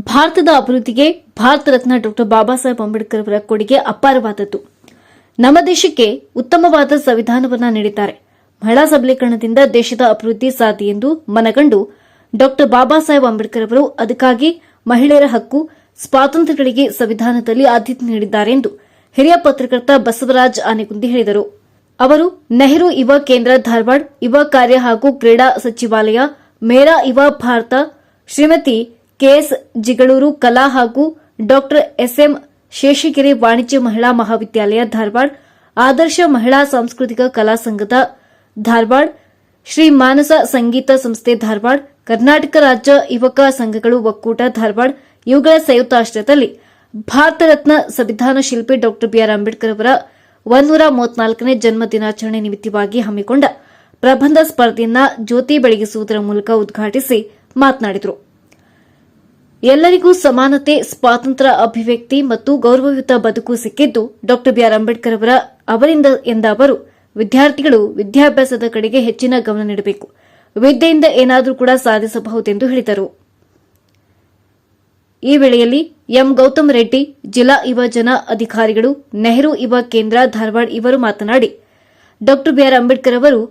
ಭಾರತದ ಅಭಿವೃದ್ಧಿಗೆ ಭಾರತ ರತ್ನ ಡಾಕ್ಟರ್ ಬಾಬಾ ಸಾಹೇಬ್ ಅಂಬೇಡ್ಕರ್ ಅವರ ಕೊಡುಗೆ ಅಪಾರವಾದದ್ದು. ನಮ್ಮ ದೇಶಕ್ಕೆ ಉತ್ತಮವಾದ ಸಂವಿಧಾನವನ್ನ ನೀಡಿದ್ದಾರೆ. ಮಹಿಳಾ ಸಬಲೀಕರಣದಿಂದ ದೇಶದ ಅಭಿವೃದ್ಧಿ ಸಾಧ್ಯ ಎಂದು ಮನಗಂಡು ಡಾಕ್ಟರ್ ಬಾಬಾ ಸಾಹೇಬ್ ಅಂಬೇಡ್ಕರ್ ಅವರು ಅದಕ್ಕಾಗಿ ಮಹಿಳೆಯರ ಹಕ್ಕು, ಸ್ವಾತಂತ್ರ್ಯಗಳಿಗೆ ಸಂವಿಧಾನದಲ್ಲಿ ಆದ್ಯತೆ ನೀಡಿದ್ದಾರೆ ಎಂದು ಹಿರಿಯ ಪತ್ರಕರ್ತ ಬಸವರಾಜ್ ಆನೆಗುಂದಿ ಹೇಳಿದರು. ಅವರು ನೆಹರು ಯುವ ಕೇಂದ್ರ ಧಾರವಾಡ, ಯುವ ಕಾರ್ಯ ಹಾಗೂ ಕ್ರೀಡಾ ಸಚಿವಾಲಯ, ಮೇರಾ ಯುವ ಭಾರತ, ಶ್ರೀಮತಿ ಕೆಎಸ್ ಜಿಗಳೂರು ಕಲಾ ಹಾಗೂ ಡಾಕ್ಟರ್ ಎಸ್ಎಂ ಶೇಷಗಿರಿ ವಾಣಿಜ್ಯ ಮಹಿಳಾ ಮಹಾವಿದ್ಯಾಲಯ ಧಾರವಾಡ, ಆದರ್ಶ ಮಹಿಳಾ ಸಾಂಸ್ಕೃತಿಕ ಕಲಾ ಸಂಘದ ಧಾರವಾಡ, ಶ್ರೀ ಮಾನಸ ಸಂಗೀತ ಸಂಸ್ಥೆ ಧಾರವಾಡ, ಕರ್ನಾಟಕ ರಾಜ್ಯ ಯುವಕ ಸಂಘಗಳು ಒಕ್ಕೂಟ ಧಾರವಾಡ, ಇವುಗಳ ಸಂಯುಕ್ತಾಶ್ರಯದಲ್ಲಿ ಭಾರತ ರತ್ನ ಸಂವಿಧಾನ ಶಿಲ್ಪಿ ಡಾ ಬಿಆರ್ ಅಂಬೇಡ್ಕರ್ ಅವರ ಒಂದೂರ ಮೂವತ್ನಾಲ್ಕನೇ ಜನ್ಮ ದಿನಾಚರಣೆ ನಿಮಿತ್ತವಾಗಿ ಹಮ್ಮಿಕೊಂಡ ಪ್ರಬಂಧ ಸ್ಪರ್ಧೆಯನ್ನ ಜ್ಯೋತಿ ಬೆಳಗಿಸುವುದರ ಮೂಲಕ ಉದ್ಘಾಟಿಸಿ ಮಾತನಾಡಿದರು. ಎಲ್ಲರಿಗೂ ಸಮಾನತೆ, ಸ್ವಾತಂತ್ರ್ಯ ಅಭಿವ್ಯಕ್ತಿ ಮತ್ತು ಗೌರವಯುತ ಬದುಕು ಸಿಕ್ಕಿದ್ದು ಡಾ ಬಿಆರ್ ಅಂಬೇಡ್ಕರ್ ಅವರ, ಅವರಿಂದ ಎಂದ ಅವರು, ವಿದ್ಯಾರ್ಥಿಗಳು ವಿದ್ಯಾಭ್ಯಾಸದ ಕಡೆಗೆ ಹೆಚ್ಚಿನ ಗಮನ ನೀಡಬೇಕು. ವಿದ್ಯೆಯಿಂದ ಏನಾದರೂ ಕೂಡ ಸಾಧಿಸಬಹುದೆಂದು ಹೇಳಿದರು. ಈ ವೇಳೆಯಲ್ಲಿ ಎಂ ಗೌತಮ್ ರೆಡ್ಡಿ, ಜಿಲ್ಲಾ ಯುವ ಜನ ಅಧಿಕಾರಿಗಳು, ನೆಹರು ಯುವ ಕೇಂದ್ರ ಧಾರವಾಡ ಇವರು ಮಾತನಾಡಿ ಡಾ ಬಿಆರ್ ಅಂಬೇಡ್ಕರ್ ಅವರು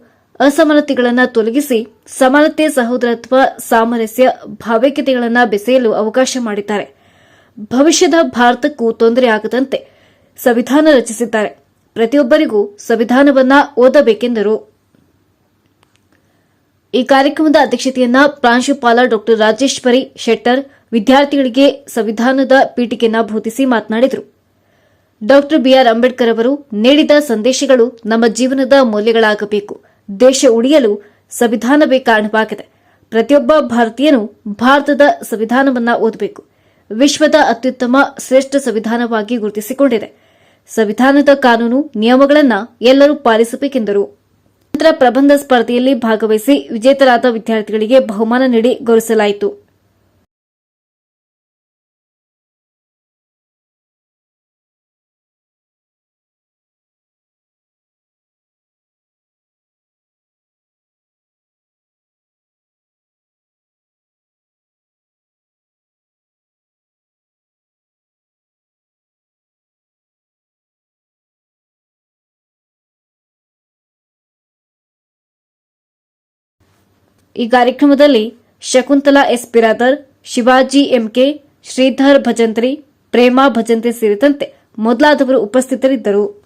ಅಸಮಾನತೆಗಳನ್ನು ತೊಲಗಿಸಿ ಸಮಾನತೆ, ಸಹೋದರತ್ವ, ಸಾಮರಸ್ಯ, ಭಾವೈಕ್ಯತೆಗಳನ್ನು ಬೆಸೆಯಲು ಅವಕಾಶ ಮಾಡಿದ್ದಾರೆ. ಭವಿಷ್ಯದ ಭಾರತಕ್ಕೂ ತೊಂದರೆಯಾಗದಂತೆ ಸಂವಿಧಾನ ರಚಿಸಿದ್ದಾರೆ. ಪ್ರತಿಯೊಬ್ಬರಿಗೂ ಸಂವಿಧಾನವನ್ನ ಓದಬೇಕೆಂದರು. ಈ ಕಾರ್ಯಕ್ರಮದ ಅಧ್ಯಕ್ಷತೆಯನ್ನ ಪ್ರಾಂಶುಪಾಲ ಡಾ. ರಾಜೇಶ್ವರಿ ಶೆಟ್ಟರ್ ವಿದ್ಯಾರ್ಥಿಗಳಿಗೆ ಸಂವಿಧಾನದ ಪೀಠಿಕೆಯನ್ನ ಬೋಧಿಸಿ ಮಾತನಾಡಿದರು. ಡಾ. ಬಿಆರ್ ಅಂಬೇಡ್ಕರ್ ಅವರು ನೀಡಿದ ಸಂದೇಶಗಳು ನಮ್ಮ ಜೀವನದ ಮೌಲ್ಯಗಳಾಗಬೇಕು. ದೇಶ ಉಳಿಯಲು ಸಂವಿಧಾನವೇ ಕಾರಣವಾಗಿದೆ ಪ್ರತಿಯೊಬ್ಬ ಭಾರತೀಯನು ಭಾರತದ ಸಂವಿಧಾನವನ್ನ ಓದಬೇಕು. ವಿಶ್ವದ ಅತ್ಯುತ್ತಮ ಶ್ರೇಷ್ಠ ಸಂವಿಧಾನವಾಗಿ ಗುರುತಿಸಿಕೊಂಡಿದೆ. ಸಂವಿಧಾನದ ಕಾನೂನು, ನಿಯಮಗಳನ್ನು ಎಲ್ಲರೂ ಪಾಲಿಸಬೇಕೆಂದರು. ನಂತರ ಪ್ರಬಂಧ ಸ್ಪರ್ಧೆಯಲ್ಲಿ ಭಾಗವಹಿಸಿ ವಿಜೇತರಾದ ವಿದ್ಯಾರ್ಥಿಗಳಿಗೆ ಬಹುಮಾನ ನೀಡಿ ಗೌರವಿಸಲಾಯಿತು. ಈ ಕಾರ್ಯಕ್ರಮದಲ್ಲಿ ಶಕುಂತಲಾ ಎಸ್. ಬಿರಾದರ್ ಶಿವಾಜಿ ಎಂಕೆ ಶ್ರೀಧರ್ ಭಜಂತ್ರಿ ಪ್ರೇಮಾ ಭಜಂತ್ರಿ ಸೇರಿದಂತೆ ಮೊದಲಾದವರು ಉಪಸ್ಥಿತರಿದ್ದರು.